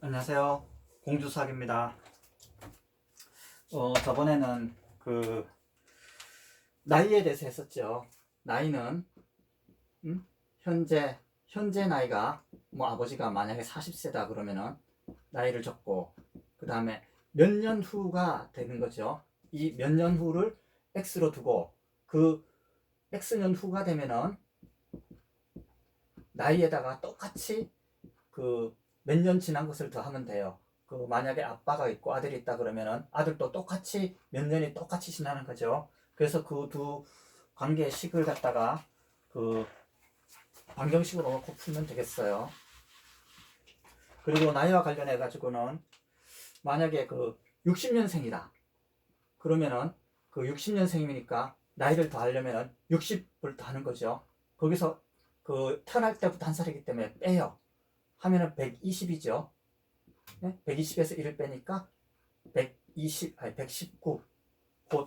안녕하세요. 공주사학입니다. 어, 저번에는 그, 나이에 대해서 했었죠. 나이는, 음? 현재, 현재 나이가, 뭐 아버지가 만약에 40세다 그러면은, 나이를 적고, 그 다음에 몇 년 후가 되는 거죠. 이 몇 년 후를 X로 두고, 그 X년 후가 되면은, 나이에다가 똑같이 그 몇 년 지난 것을 더하면 돼요. 그 만약에 아빠가 있고 아들이 있다 그러면은 아들도 똑같이 몇 년이 똑같이 지나는 거죠. 그래서 그 두 관계의 식을 갖다가 그 방정식으로 놓고 풀면 되겠어요. 그리고 나이와 관련해 가지고는 만약에 그 60년생이다. 그러면은 그 60년생이니까 나이를 더하려면은 60을 더하는 거죠. 거기서 그 태어날 때부터 한 살이기 때문에 빼요. 하면은 120이죠. 네? 120에서 1을 빼니까 120, 아니 119. 곧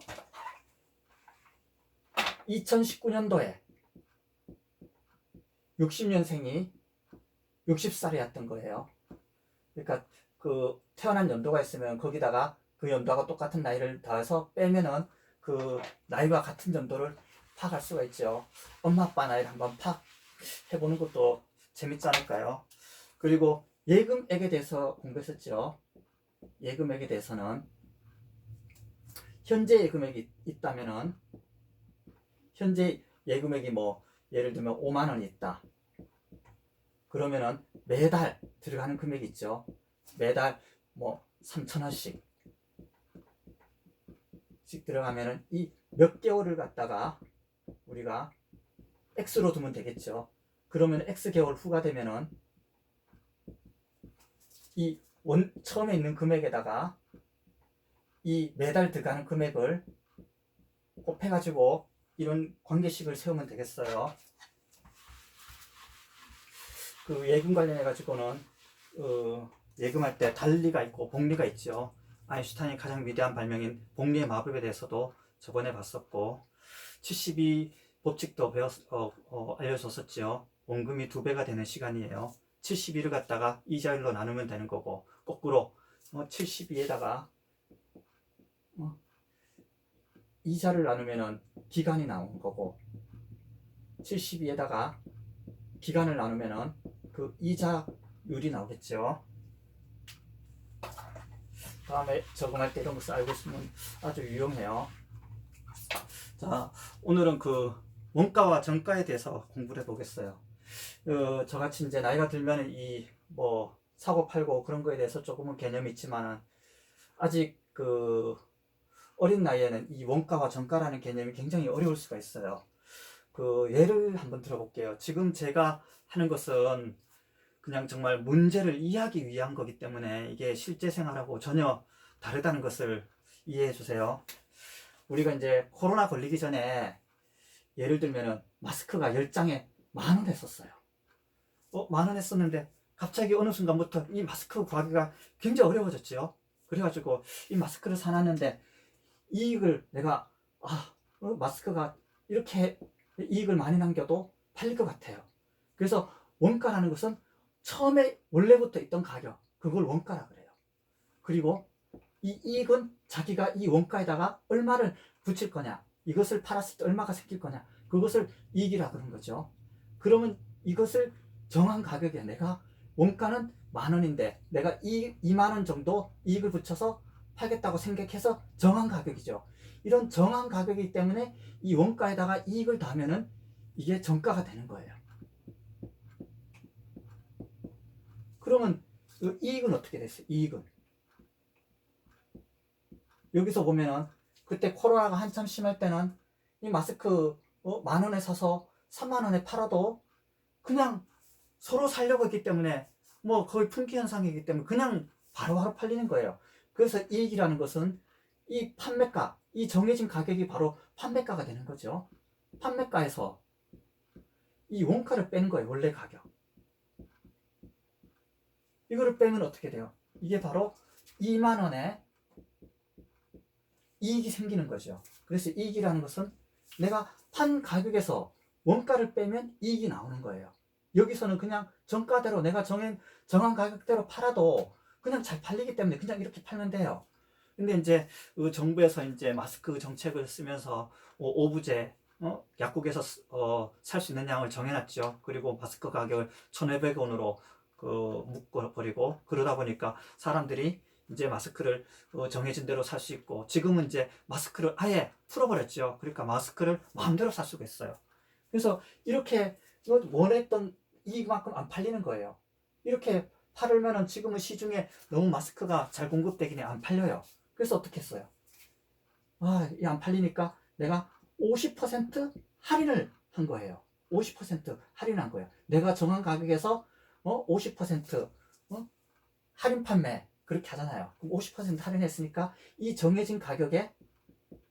2019년도에 60년생이 60살이었던 거예요. 그러니까 그 태어난 연도가 있으면 거기다가 그 연도하고 똑같은 나이를 더해서 빼면은 그 나이와 같은 연도를 파악할 수가 있죠. 엄마 아빠 나이를 한번 파악 해보는 것도 재밌지 않을까요? 그리고 예금액에 대해서 공부했었죠. 예금액에 대해서는 현재 예금액이 있다면은 현재 예금액이 뭐 예를 들면 5만 원이 있다. 그러면은 매달 들어가는 금액이 있죠. 매달 뭐 3천 원씩 씩 들어가면은 이 몇 개월을 갖다가 우리가 X로 두면 되겠죠. 그러면 X 개월 후가 되면은 이 원, 처음에 있는 금액에다가 이 매달 들어가는 금액을 곱해가지고 이런 관계식을 세우면 되겠어요. 그 예금 관련해가지고는 어, 예금할 때 달리가 있고 복리가 있죠. 아인슈타인이 가장 위대한 발명인 복리의 마법에 대해서도 저번에 봤었고 72 법칙도 배웠, 어, 어, 알려줬었죠. 원금이 두 배가 되는 시간이에요. 72를 갖다가 이자율로 나누면 되는 거고 거꾸로 어, 72에다가 어, 이자를 나누면은 기간이 나오는 거고 72에다가 기간을 나누면은 그 이자율이 나오겠죠. 다음에 적응할 때 이런 것을 알고 있으면 아주 유용해요. 자, 오늘은 그 원가와 정가에 대해서 공부를 해보겠어요. 어, 저같이 이제 나이가 들면 이 뭐 사고 팔고 그런 거에 대해서 조금은 개념이 있지만 아직 그 어린 나이에는 이 원가와 정가라는 개념이 굉장히 어려울 수가 있어요. 그 예를 한번 들어볼게요. 지금 제가 하는 것은 그냥 정말 문제를 이해하기 위한 거기 때문에 이게 실제 생활하고 전혀 다르다는 것을 이해해 주세요. 우리가 이제 코로나 걸리기 전에 예를 들면은 마스크가 10장에 만 원 했었어요. 어, 만 원 했었는데 갑자기 어느 순간부터 이 마스크 구하기가 굉장히 어려워졌죠. 그래가지고 이 마스크를 사놨는데 이익을 내가 아 어, 마스크가 이렇게 이익을 많이 남겨도 팔릴 것 같아요. 그래서 원가라는 것은 처음에 원래부터 있던 가격 그걸 원가라 그래요. 그리고 이 이익은 자기가 이 원가에다가 얼마를 붙일 거냐 이것을 팔았을 때 얼마가 생길 거냐 그것을 이익이라 그런 거죠. 그러면 이것을 정한 가격에 내가 원가는 만 원인데 내가 이 2만 원 정도 이익을 붙여서 팔겠다고 생각해서 정한 가격이죠. 이런 정한 가격이기 때문에 이 원가에다가 이익을 더하면은 이게 정가가 되는 거예요. 그러면 그 이익은 어떻게 됐어요? 이익은 여기서 보면은 그때 코로나가 한참 심할 때는 이 마스크 어, 만 원에 사서 3만 원에 팔아도 그냥 서로 살려고 했기 때문에 뭐 거의 품귀 현상이기 때문에 그냥 바로 바로 팔리는 거예요. 그래서 이익이라는 것은 이 판매가, 이 정해진 가격이 바로 판매가가 되는 거죠. 판매가에서 이 원가를 빼는 거예요. 원래 가격. 이거를 빼면 어떻게 돼요? 이게 바로 2만 원에 이익이 생기는 거죠. 그래서 이익이라는 것은 내가 판 가격에서 원가를 빼면 이익이 나오는 거예요. 여기서는 그냥 정가대로 내가 정한, 정한 가격대로 팔아도 그냥 잘 팔리기 때문에 그냥 이렇게 팔면 돼요. 근데 이제 그 정부에서 이제 마스크 정책을 쓰면서 오- 오부제 어? 약국에서 어, 살 수 있는 양을 정해놨죠. 그리고 마스크 가격을 1,500원으로 그 묶어버리고 그러다 보니까 사람들이 이제 마스크를 어, 정해진 대로 살 수 있고 지금은 이제 마스크를 아예 풀어버렸죠. 그러니까 마스크를 마음대로 살 수가 있어요. 그래서 이렇게 원했던 이만큼 안 팔리는 거예요. 이렇게 팔으면은 지금은 시중에 너무 마스크가 잘 공급되기는 안 팔려요. 그래서 어떻게 했어요? 아, 이 안 팔리니까 내가 50% 할인을 한 거예요. 50% 할인한 거예요. 내가 정한 가격에서 어, 50% 어? 할인 판매 그렇게 하잖아요. 그럼 50% 할인했으니까 이 정해진 가격에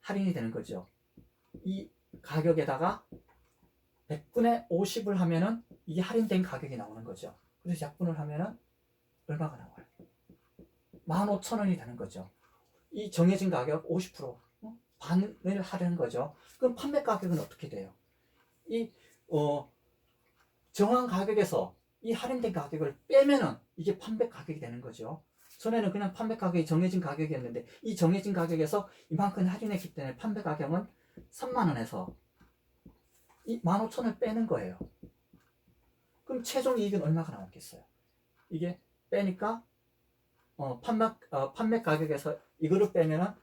할인이 되는 거죠. 이 가격에다가 100분의 50을 하면은 이게 할인된 가격이 나오는 거죠. 그래서 약분을 하면은 얼마가 나와요? 15,000원이 되는 거죠. 이 정해진 가격 50% 어? 반을 하려는 거죠. 그럼 판매 가격은 어떻게 돼요? 이 어, 정한 가격에서 이 할인된 가격을 빼면은 이게 판매 가격이 되는 거죠. 전에는 그냥 판매 가격이 정해진 가격이었는데 이 정해진 가격에서 이만큼 할인했기 때문에 판매 가격은 3만 원에서 이 15,000원을 빼는 거예요. 그럼 최종 이익은 얼마가 나왔겠어요? 이게 빼니까 어, 판매 어, 판매 가격에서 이거를 빼면은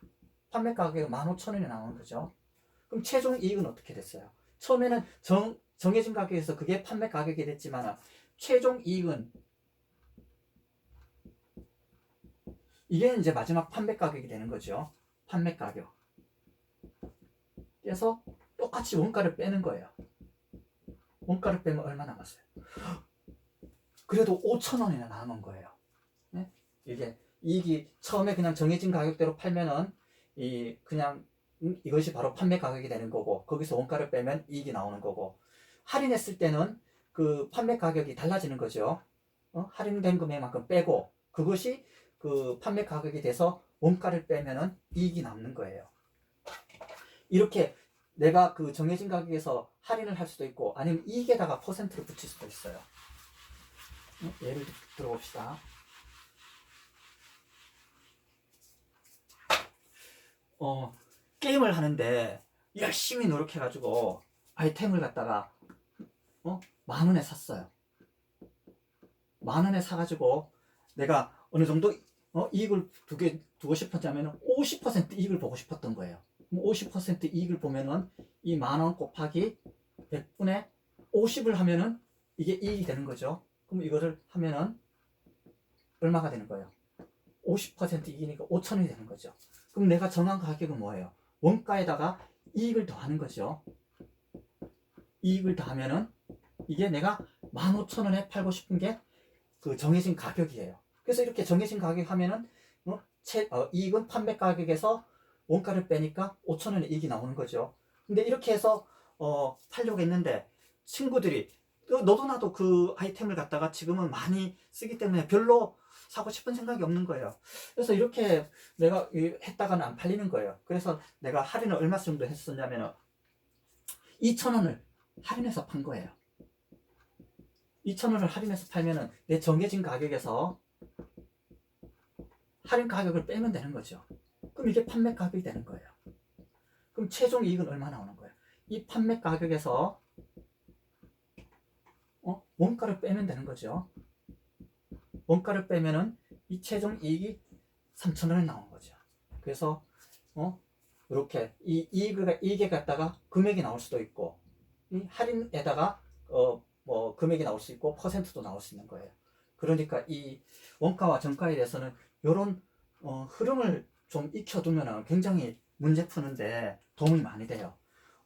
판매 가격이 15,000원이 나오는 거죠. 그럼 최종 이익은 어떻게 됐어요? 처음에는 정, 정해진 가격에서 그게 판매 가격이 됐지만 최종 이익은 이게 이제 마지막 판매 가격이 되는 거죠. 판매 가격. 그래서 똑같이 원가를 빼는 거예요. 원가를 빼면 얼마 남았어요? 그래도 5천 원이나 남은 거예요. 네? 이게 이익이 처음에 그냥 정해진 가격대로 팔면은 이 그냥 음, 이것이 바로 판매 가격이 되는 거고 거기서 원가를 빼면 이익이 나오는 거고 할인했을 때는 그 판매 가격이 달라지는 거죠. 어? 할인된 금액만큼 빼고 그것이 그 판매 가격이 돼서 원가를 빼면은 이익이 남는 거예요. 이렇게 내가 그 정해진 가격에서 할인을 할 수도 있고 아니면 이익에다가 퍼센트를 붙일 수도 있어요. 어? 예를 들- 들어봅시다. 어, 게임을 하는데 열심히 노력해가지고 아이템을 갖다가 어? 만 원에 샀어요. 만 원에 사가지고 내가 어느 정도 어? 이익을 두게 두고 싶었자면 50% 이익을 보고 싶었던 거예요. 50% 이익을 보면은 이 만 원 곱하기 100분의 50을 하면은 이게 이익이 되는 거죠. 그럼 이거를 하면은 얼마가 되는 거예요? 50% 이익이니까 5천 원이 되는 거죠. 그럼 내가 정한 가격은 뭐예요? 원가에다가 이익을 더하는 거죠. 이익을 더하면은 이게 내가 15,000원에 팔고 싶은 게 그 정해진 가격이에요. 그래서 이렇게 정해진 가격 하면은 어, 채, 어, 이익은 판매 가격에서 원가를 빼니까 5,000원의 이익이 나오는 거죠. 근데 이렇게 해서 어, 팔려고 했는데 친구들이 어, 너도 나도 그 아이템을 갖다가 지금은 많이 쓰기 때문에 별로 사고 싶은 생각이 없는 거예요. 그래서 이렇게 내가 이- 했다가는 안 팔리는 거예요. 그래서 내가 할인을 얼마 정도 했었냐면은 2,000원을 할인해서 판 거예요. 2,000원을 할인해서 팔면은 내 정해진 가격에서 할인 가격을 빼면 되는 거죠. 그럼 이게 판매 가격이 되는 거예요. 그럼 최종 이익은 얼마 나오는 거예요? 이 판매 가격에서 어? 원가를 빼면 되는 거죠. 원가를 빼면은 이 최종 이익이 3,000원이 나오는 거죠. 그래서 어? 이렇게 이 이익을 이익에 갖다가 금액이 나올 수도 있고 이 할인에다가 어 뭐 금액이 나올 수 있고 퍼센트도 나올 수 있는 거예요. 그러니까 이 원가와 정가에 대해서는 이런 어, 흐름을 좀 익혀두면 굉장히 문제 푸는데 도움이 많이 돼요.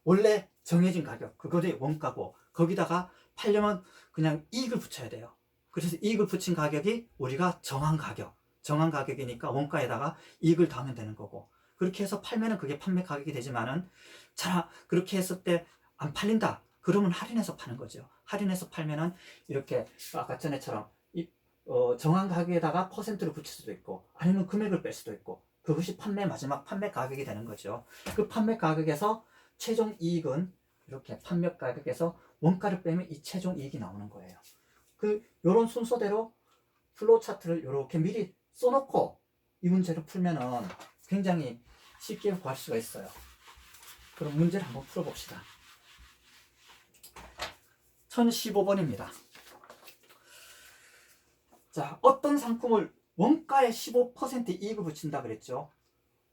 원래 정해진 가격 그것이 원가고 거기다가 팔려면 그냥 이익을 붙여야 돼요. 그래서 이익을 붙인 가격이 우리가 정한 가격 정한 가격이니까 원가에다가 이익을 더하면 되는 거고 그렇게 해서 팔면은 그게 판매 가격이 되지만은 자 그렇게 했을 때 안 팔린다 그러면 할인해서 파는 거죠 할인해서 팔면은 이렇게 아까 전에처럼 이 어, 정한 가격에다가 퍼센트를 붙일 수도 있고 아니면 금액을 뺄 수도 있고 그것이 판매 마지막 판매 가격이 되는 거죠 그 판매 가격에서 최종 이익은 이렇게 판매 가격에서 원가를 빼면 이 최종 이익이 나오는 거예요 그 요런 순서대로 플로우 차트를 이렇게 미리 써놓고 이 문제를 풀면은 굉장히 쉽게 구할 수가 있어요. 그럼 문제를 한번 풀어봅시다. 1015번입니다. 자, 어떤 상품을 원가에 15% 이익을 붙인다 그랬죠?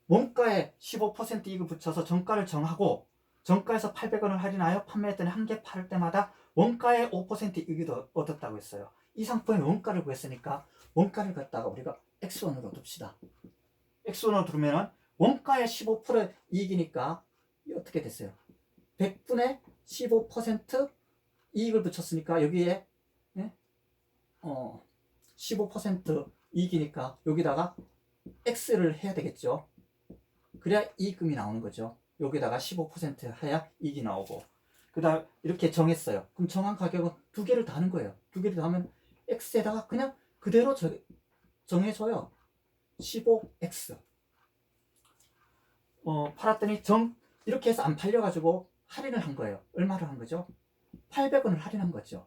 원가에 15% 이익을 붙여서 정가를 정하고 정가에서 800원을 할인하여 판매했더니 한 개팔 때마다 원가에 5% 이익을 얻- 얻었다고 했어요. 이 상품의 원가를 구했으니까 원가를 갖다가 우리가 X1으로 둡시다. X1으로 두면은 원가에 15% 이익이니까 이 어떻게 됐어요? 100분의 15% 이익을 붙였으니까 여기에 예? 어, 15% 이익이니까 여기다가 X를 해야 되겠죠. 그래야 이익금이 나오는 거죠. 여기다가 15% 해야 이익이 나오고. 그 다음 이렇게 정했어요. 그럼 정한 가격은 두 개를 다는 거예요. 두 개를 다면 X에다가 그냥 그대로 저- 정해줘요. 15X. 어, 팔았더니 정, 이렇게 해서 안 팔려가지고 할인을 한 거예요. 얼마를 한 거죠? 800원을 할인한 거죠.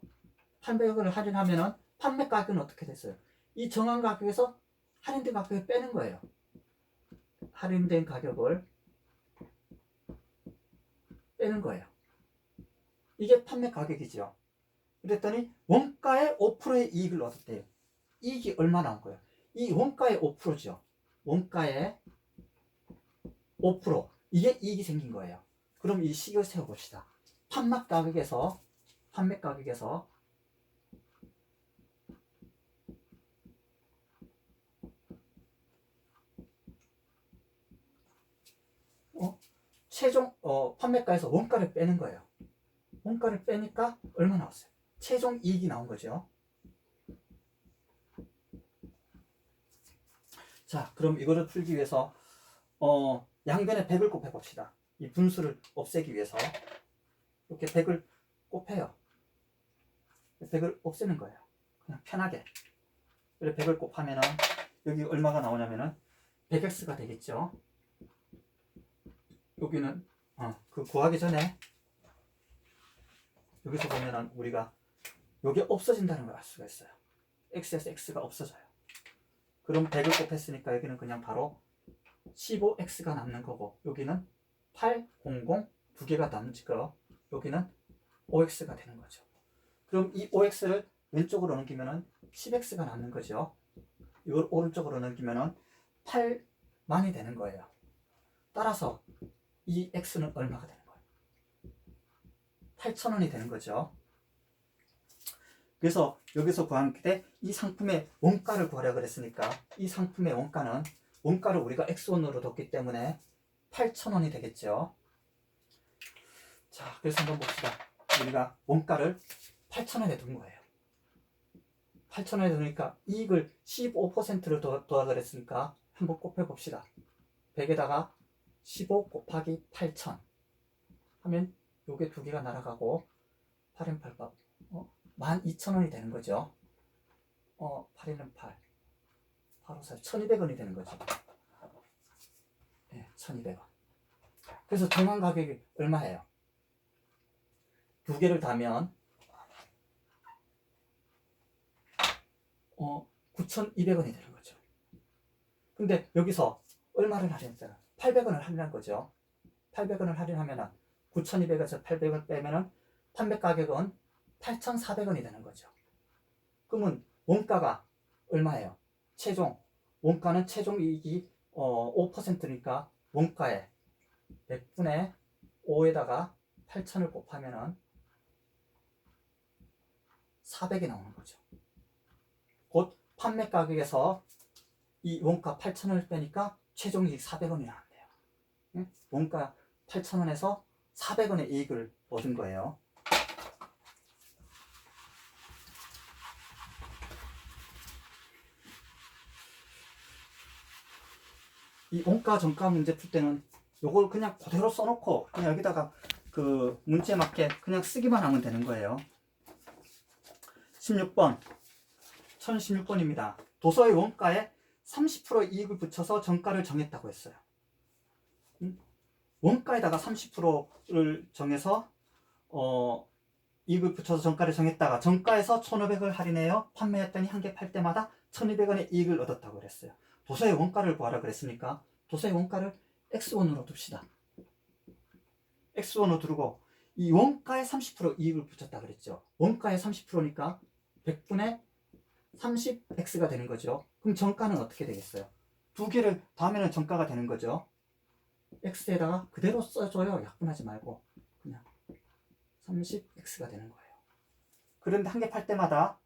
800원을 할인하면은 판매 가격은 어떻게 됐어요? 이 정한 가격에서 할인된 가격을 빼는 거예요. 할인된 가격을 빼는 거예요. 이게 판매 가격이죠. 그랬더니 원가의 5%의 이익을 얻었대요. 이익이 얼마 나온 거예요? 이 원가의 5%죠. 원가의 5% 이게 이익이 생긴 거예요. 그럼 이 식을 세워봅시다. 판매 가격에서 판매 가격에서 어? 최종 어, 판매가에서 원가를 빼는 거예요. 원가를 빼니까 얼마 나왔어요? 최종 이익이 나온 거죠. 자, 그럼 이거를 풀기 위해서 어, 양변에 100을 곱해 봅시다. 이 분수를 없애기 위해서 이렇게 100을 곱해요. 100을 없애는 거예요. 그냥 편하게. 그래 100을 곱하면은 여기 얼마가 나오냐면은 100x가 되겠죠. 여기는 어, 그 구하기 전에 여기서 보면은 우리가 여기 없어진다는 걸 알 수가 있어요. x에서 x가 없어져요. 그럼 100을 곱했으니까 여기는 그냥 바로 15x가 남는 거고 여기는 8, 0, 0 두 개가 남지고 여기는 5x가 되는 거죠. 그럼 이 5x를 왼쪽으로 넘기면은 10x가 남는 거죠. 이걸 오른쪽으로 넘기면은 8만이 되는 거예요. 따라서 이 x는 얼마가 되는 거예요? 8,000원이 되는 거죠. 그래서 여기서 구한 때 이 상품의 원가를 구하려 그랬으니까 이 상품의 원가는 원가를 우리가 x1으로 뒀기 때문에 8,000원이 되겠죠. 자, 그래서 한번 봅시다. 우리가 원가를 8,000원에 둔 거예요. 8,000원에 두니까 이익을 15%를 더, 더하 그랬으니까 한번 곱해 봅시다. 100에다가 15 곱하기 8,000 하면 요게 두 개가 날아가고 8인 8밥 어? 12,000원이 되는 거죠. 어, 8에는 8. 8, 5, 4, 1200원이 되는 거죠. 네, 1200원. 그래서 정한 가격이 얼마예요? 두 개를 다면 어, 9,200원이 되는 거죠. 근데 여기서 얼마를 할인했잖아? 800원을 할인한 거죠. 800원을 할인하면 9,200원에서 800원 빼면은 판매 가격은 8,400원이 되는 거죠. 그러면 원가가 얼마예요? 최종 원가는 최종 이익이 어, 5%니까 원가에 100분의 5에다가 8,000을 곱하면은 400이 나오는 거죠. 곧 판매 가격에서 이 원가 8,000원을 빼니까 최종 이익 400원이 나왔대요. 응? 원가 8,000원에서 400원의 이익을 얻은 거예요. 이 원가 정가 문제 풀 때는 요걸 그냥 그대로 써놓고 그냥 여기다가 그 문제 맞게 그냥 쓰기만 하면 되는 거예요. 16번 1016번입니다. 도서의 원가에 30% 이익을 붙여서 정가를 정했다고 했어요. 음? 원가에다가 30%를 정해서 어, 이익을 붙여서 정가를 정했다가 정가에서 1,500을 할인해요. 판매했더니 한 개 팔 때마다 1200원의 이익을 얻었다고 그랬어요. 도서의 원가를 구하라 그랬으니까 도서의 원가를 x1으로 둡시다. x1으로 두고 이 원가에 30% 이익을 붙였다 그랬죠. 원가에 30%니까 100분의 30x가 되는 거죠. 그럼 정가는 어떻게 되겠어요? 두 개를 더하면 정가가 되는 거죠. X에다가 그대로 써줘요. 약분하지 말고 그냥 30x가 되는 거예요. 그런데 한 개 팔 때마다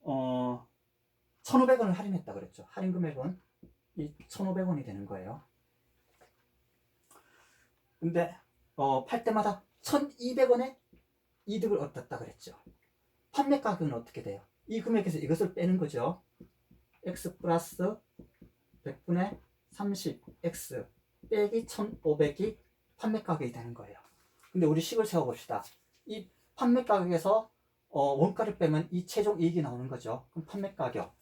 어 1,500원을 할인했다 그랬죠. 할인 금액은 이 1,500원이 되는 거예요. 근데 어, 팔 때마다 1,200원의 이득을 얻었다 그랬죠. 판매 가격은 어떻게 돼요? 이 금액에서 이것을 빼는 거죠. x 플러스 100분의 30x 빼기 1,500이 판매 가격이 되는 거예요. 근데 우리 식을 세워봅시다. 이 판매 가격에서 어, 원가를 빼면 이 최종 이익이 나오는 거죠. 그럼 판매 가격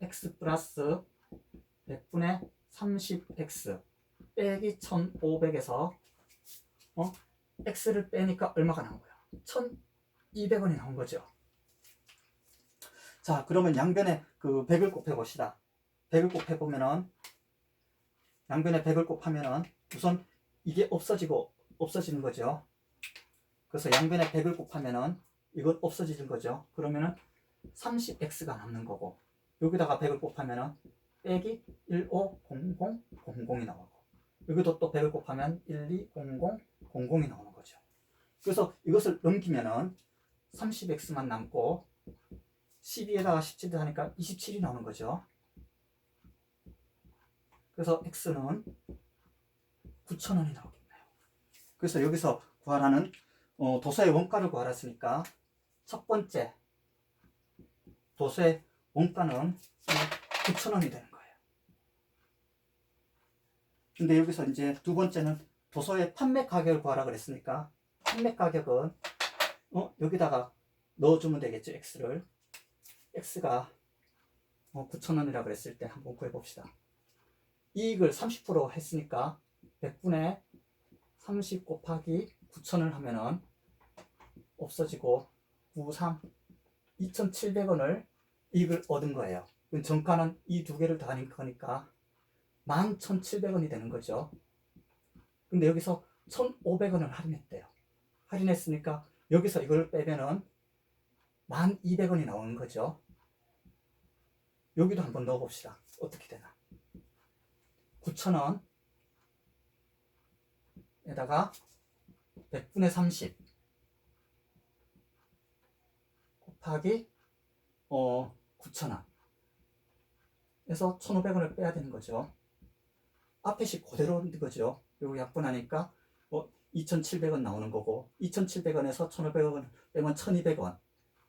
x 플러스 100분의 30x 빼기 1500에서 어? x를 빼니까 얼마가 나온 거야? 1200원이 나온 거죠. 자, 그러면 양변에 그 100을 곱해 봅시다. 100을 곱해 보면은 양변에 100을 곱하면은 우선 이게 없어지고 없어지는 거죠. 그래서 양변에 100을 곱하면은 이건 없어지는 거죠. 그러면은 30x가 남는 거고 여기다가 100을 곱하면은 빼기 150000이 나오고 여기도 또 100을 곱하면 120000이 나오는 거죠. 그래서 이것을 넘기면은 30x만 남고 12에다가 17을 하니까 27이 나오는 거죠. 그래서 x는 9,000원이 나오겠네요. 그래서 여기서 구하라는 어, 도서의 원가를 구하랬으니까 첫 번째 도서의 원가는 9,000원이 되는 거예요. 근데 여기서 이제 두 번째는 도서의 판매 가격을 구하라 그랬으니까 판매 가격은 어, 여기다가 넣어주면 되겠죠 x를 x가 어, 9,000원이라 그랬을 때 한번 구해봅시다. 이익을 30% 했으니까 100분의 30 곱하기 9,000을 하면은 없어지고 93 2,700원을 이익을 얻은 거예요. 정가는 이 두 개를 더하는 거니까 11,700원이 되는 거죠. 근데 여기서 1,500원을 할인했대요. 할인했으니까 여기서 이걸 빼면은 1,200원이 나오는 거죠. 여기도 한번 넣어봅시다. 어떻게 되나. 9,000원 에다가 100분의 30 곱하기 어 9,000원 그래서 1,500원을 빼야 되는 거죠. 앞에 식 그대로인 거죠. 요거 약분하니까 어 2,700원 나오는 거고 2,700원에서 1,500원 빼면 1,200원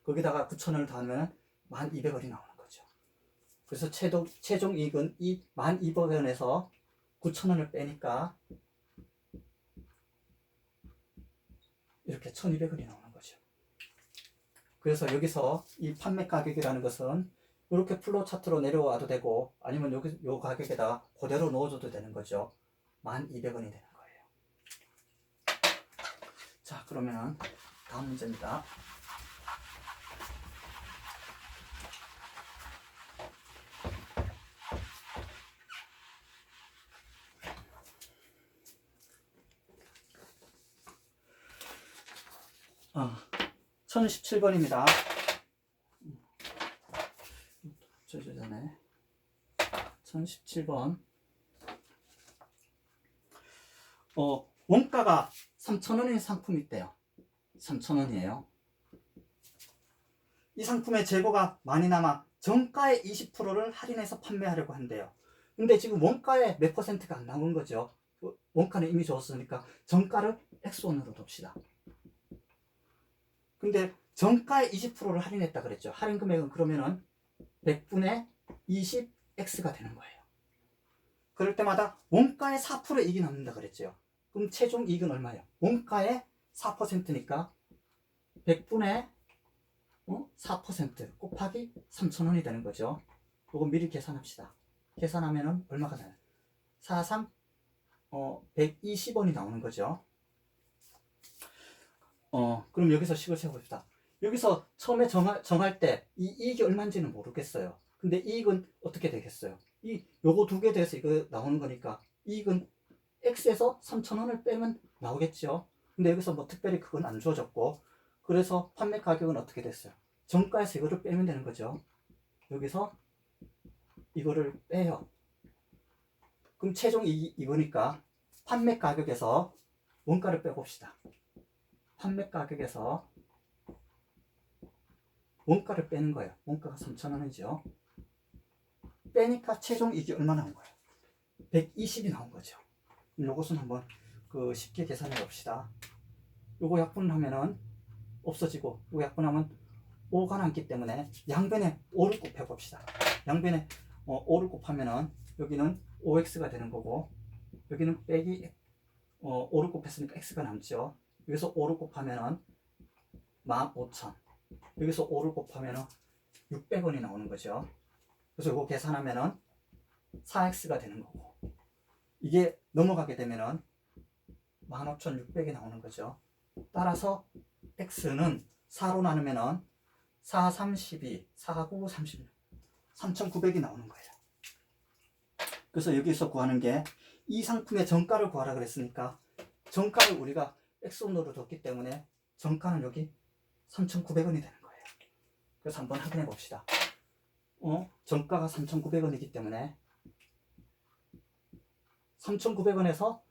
거기다가 9,000원을 더하면 1,200원이 나오는. 그래서 최종, 최종 이익은 이 1,200원에서 9,000원을 빼니까 이렇게 1200원이 나오는 거죠. 그래서 여기서 이 판매 가격이라는 것은 이렇게 플로우 차트로 내려와도 되고 아니면 여기 요 가격에다 그대로 넣어줘도 되는 거죠. 1200원이 되는 거예요. 자, 그러면 다음 문제입니다. 아, 1017번입니다. 저저 전에 1017번. 어, 원가가 3,000원의 상품이 있대요. 3,000원이에요. 이 상품의 재고가 많이 남아 정가의 20%를 할인해서 판매하려고 한대요. 근데 지금 원가에 몇 퍼센트가 안 나온 거죠. 어, 원가는 이미 줬으니까 정가를 X1으로 둡시다. 근데 정가의 20%를 할인했다 그랬죠. 할인 금액은 그러면은 100분의 20x가 되는 거예요. 그럴 때마다 원가의 4% 이익이 남는다 그랬죠. 그럼 최종 이익은 얼마예요? 원가의 4%니까 100분의 어? 4% 곱하기 3,000원이 되는 거죠. 이거 미리 계산합시다. 계산하면은 얼마가 나요? 43 어, 120원이 나오는 거죠. 어, 그럼 여기서 식을 세워봅시다. 여기서 처음에 정할, 정할 때 이 이익이 얼마인지는 모르겠어요. 근데 이익은 어떻게 되겠어요? 이 요거 두 개 돼서 이거 나오는 거니까 이익은 X에서 3,000원을 빼면 나오겠죠. 근데 여기서 뭐 특별히 그건 안 주어졌고 그래서 판매 가격은 어떻게 됐어요? 정가에서 이거를 빼면 되는 거죠. 여기서 이거를 빼요. 그럼 최종 이, 이거니까 판매 가격에서 원가를 빼봅시다. 판매 가격에서 원가를 빼는 거예요. 원가가 3,000원이죠. 빼니까 최종 이익이 얼마 나온 거예요? 120이 나온 거죠. 요것은 한번 그 쉽게 계산해 봅시다. 요거 약분 하면은 없어지고 요거 약분하면 5가 남기 때문에 양변에 5를 곱해 봅시다. 양변에 어, 5를 곱하면은 여기는 5x가 되는 거고 여기는 빼기 어, 5를 곱했으니까 x가 남죠. 여기서 5를 곱하면은 15,000 여기서 5를 곱하면은 600원이 나오는 거죠. 그래서 이거 계산하면은 4x가 되는 거고 이게 넘어가게 되면은 15,600이 나오는 거죠. 따라서 x는 4로 나누면은 4, 32, 4, 9, 36, 3,900이 나오는 거예요. 그래서 여기서 구하는 게 이 상품의 정가를 구하라 그랬으니까 정가를 우리가 x원으로 뒀기 때문에 정가는 여기 3,900원이 되는 거예요. 그래서 한번 확인해 봅시다. 어? 정가가 3,900원이기 때문에 3,900원에서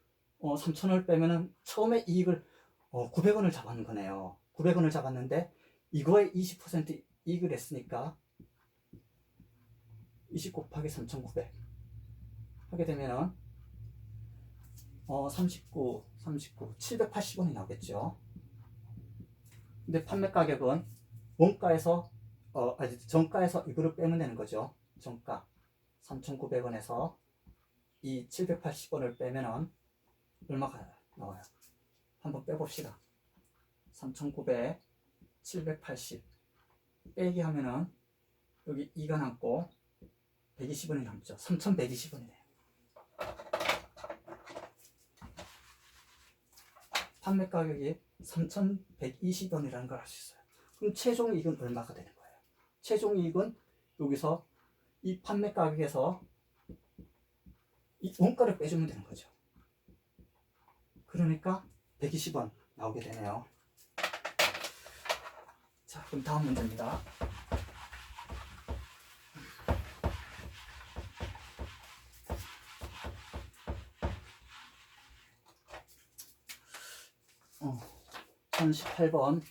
어, 3,000원을 빼면은 처음에 이익을 어, 900원을 잡았는 거네요. 900원을 잡았는데 이거에 20% 이익을 했으니까 20 곱하기 3,900 하게 되면은 어, 39, 39, 780원이 나오겠죠. 근데 판매 가격은 원가에서 어, 아니 정가에서 이거를 빼면 되는 거죠. 정가 3,900원에서 이 780원을 빼면은 얼마가 나와요? 한번 빼봅시다. 3,900, 780 빼기 하면은 여기 2가 남고 120원이 남죠. 3,120원이네요. 판매 가격이 3,120원이라는 걸 알 수 있어요. 그럼 최종 이익은 얼마가 되는 거예요? 최종 이익은 여기서 이 판매 가격에서 이 원가를 빼주면 되는 거죠. 그러니까 120원 나오게 되네요. 자, 그럼 다음 문제입니다. 어, 1018번.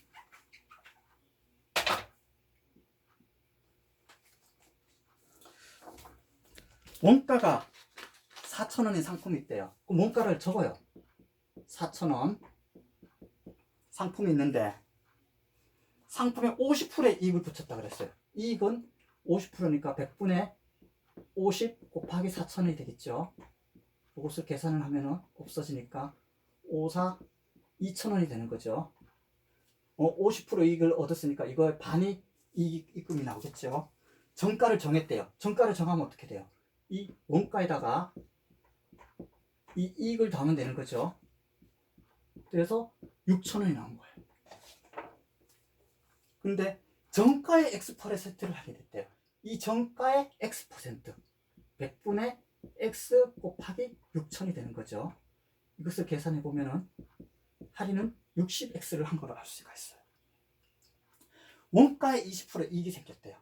원가가 4,000원인 상품이 있대요. 그럼 원가를 적어요. 4,000원. 상품이 있는데 상품에 50%의 이익을 붙였다 그랬어요. 이익은 50%니까 100분의 50 곱하기 4,000원이 되겠죠. 이것을 계산을 하면 은 없어지니까 54 2,000원이 되는 거죠. 어, 50% 이익을 얻었으니까 이거의 반이 이익, 이익금이 나오겠죠. 정가를 정했대요. 정가를 정하면 어떻게 돼요? 이 원가에다가 이 이익을 더하면 되는 거죠. 그래서 6,000원이 나온 거예요. 근데 정가의 X%를 하게 됐대요. 이 정가의 X%, 100분의 X 곱하기 6,000이 되는 거죠. 이것을 계산해 보면은 할인은 60X를 한 거로 알 수가 있어요. 원가의 20% 이익이 생겼대요.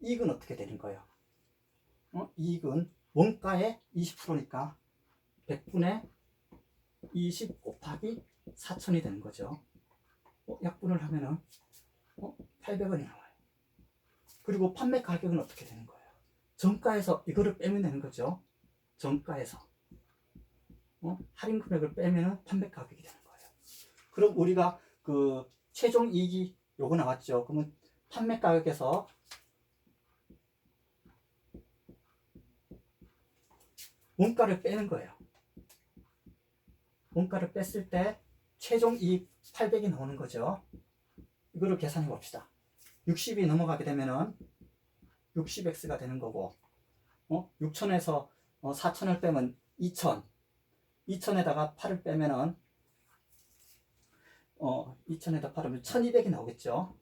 이익은 어떻게 되는 거예요? 어? 이익은 원가의 20%니까 100분의 20 곱하기 4천이 되는 거죠. 어, 약분을 하면은 어, 800원이 나와요. 그리고 판매 가격은 어떻게 되는 거예요? 정가에서 이거를 빼면 되는 거죠. 정가에서 어? 할인 금액을 빼면은 판매 가격이 되는 거예요. 그럼 우리가 그 최종 이익이 요거 나왔죠. 그러면 판매 가격에서 원가를 빼는 거예요. 원가를 뺐을 때 최종 이익 800이 나오는 거죠. 이거를 계산해 봅시다. 60이 넘어가게 되면은 60x가 되는 거고, 어? 6천에서 어, 4천을 빼면 2천, 2천에다가 8을 빼면은 어, 2천에다 8하면 1200이 나오겠죠.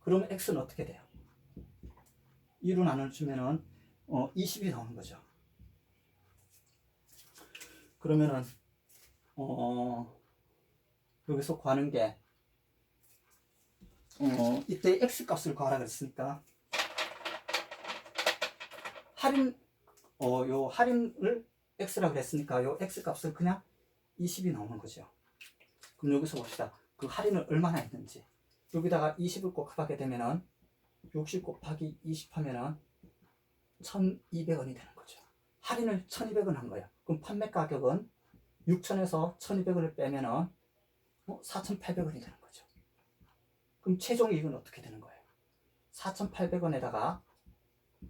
그러면 x는 어떻게 돼요? 2로 나눠주면은 어, 20이 나오는 거죠. 그러면은 어, 여기서 구하는 게 어, 이때 x 값을 구하라 그랬으니까 할인 어, 요 할인을 x라 그랬으니까 요 x 값을 그냥 20이 나오는 거죠. 그럼 여기서 봅시다. 그 할인을 얼마나 했는지. 여기다가 20을 곱하게 되면은 60 곱하기 20 하면은 1200원이 되는 거죠. 할인을 1200원 한 거야. 그럼 판매 가격은 6000에서 1200원을 빼면은 어, 4800원이 되는 거죠. 그럼 최종 이익은 어떻게 되는 거예요? 4800원에다가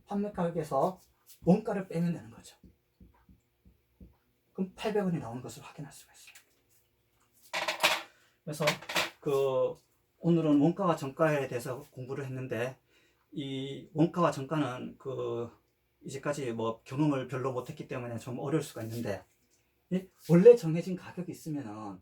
판매 가격에서 원가를 빼면 되는 거죠. 그럼 800원이 나오는 것을 확인할 수가 있어요. 그래서 그 오늘은 원가와 정가에 대해서 공부를 했는데 이 원가와 정가는 그 이제까지 뭐 경험을 별로 못했기 때문에 좀 어려울 수가 있는데 이 원래 정해진 가격이 있으면은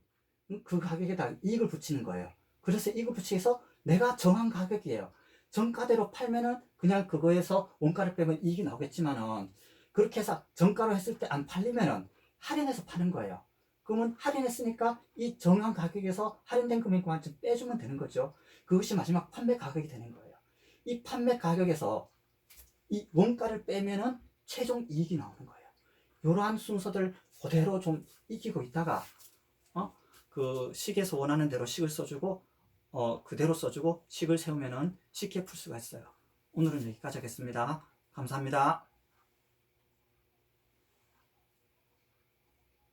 그 가격에다 이익을 붙이는 거예요. 그래서 이익을 붙이해서 내가 정한 가격이에요. 정가대로 팔면은 그냥 그거에서 원가를 빼면 이익이 나오겠지만은 그렇게 해서 정가로 했을 때 안 팔리면은 할인해서 파는 거예요. 그러면 할인했으니까 이 정한 가격에서 할인된 금액만 좀 빼주면 되는 거죠. 그것이 마지막 판매 가격이 되는 거예요. 이 판매 가격에서 이 원가를 빼면은 최종 이익이 나오는 거예요. 이러한 순서들 그대로 좀 익히고 있다가 어? 그 식에서 원하는 대로 식을 써주고 어, 그대로 써주고 식을 세우면은 쉽게 풀 수가 있어요. 오늘은 여기까지 하겠습니다. 감사합니다.